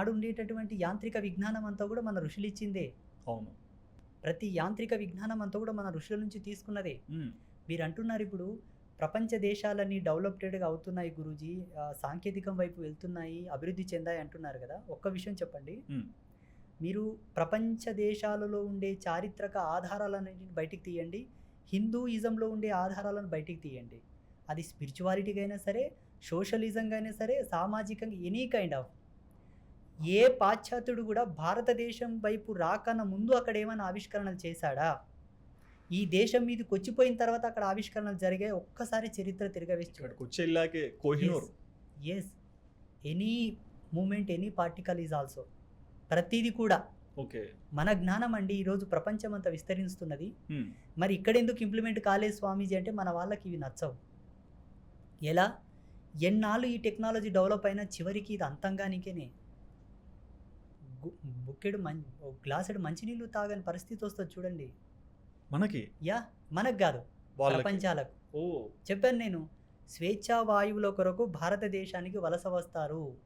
ఈనాడు ఉండేటటువంటి యాంత్రిక విజ్ఞానం అంతా కూడా మన ఋషులు ఇచ్చిందే అవును. ప్రతి యాంత్రిక విజ్ఞానం అంతా కూడా మన ఋషుల నుంచి తీసుకున్నదే. మీరు అంటున్నారు ఇప్పుడు ప్రపంచ దేశాలన్నీ డెవలప్టెడ్గా అవుతున్నాయి గురూజీ సాంకేతికం వైపు వెళ్తున్నాయి అభివృద్ధి చెందాయి అంటున్నారు కదా. ఒక్క విషయం చెప్పండి. మీరు ప్రపంచ దేశాలలో ఉండే చారిత్రక ఆధారాలన్నింటిని బయటికి తీయండి. హిందూయిజంలో ఉండే ఆధారాలను బయటికి తీయండి. అది స్పిరిచువాలిటీగా అయినా సరే సోషలిజంగా అయినా సరే సామాజికంగా ఎనీ కైండ్ ఆఫ్ ఏ పాశ్చాత్యుడు కూడా భారతదేశం వైపు రాకన్నా ముందు అక్కడ ఏమైనా ఆవిష్కరణలు చేశాడా? ఈ దేశం మీదకి వచ్చిపోయిన తర్వాత అక్కడ ఆవిష్కరణలు జరిగాయి ఒక్కసారి చరిత్ర తిరగవేసి yes any moment any particle is also ప్రతిదీ కూడా. ఓకే. మన జ్ఞానం అండి ఈరోజు ప్రపంచం అంతా విస్తరిస్తున్నది. మరి ఇక్కడ ఎందుకు ఇంప్లిమెంట్ కాలేదు స్వామీజీ అంటే మన వాళ్ళకి ఇవి నచ్చవు. ఎలా? ఎన్నాళ్ళు ఈ టెక్నాలజీ డెవలప్ అయినా చివరికి ఇది అంతంగానికేనే. బుక్కెడు మం ఓ గ్లాసుడు మంచినీళ్ళు తాగని పరిస్థితి వస్తుంది చూడండి. మనకి? యా మనకు కాదు ప్రపంచాలకు. ఓ. చెప్పాను నేను స్వేచ్ఛా వాయువుల కొరకు భారతదేశానికి వలస వస్తారు.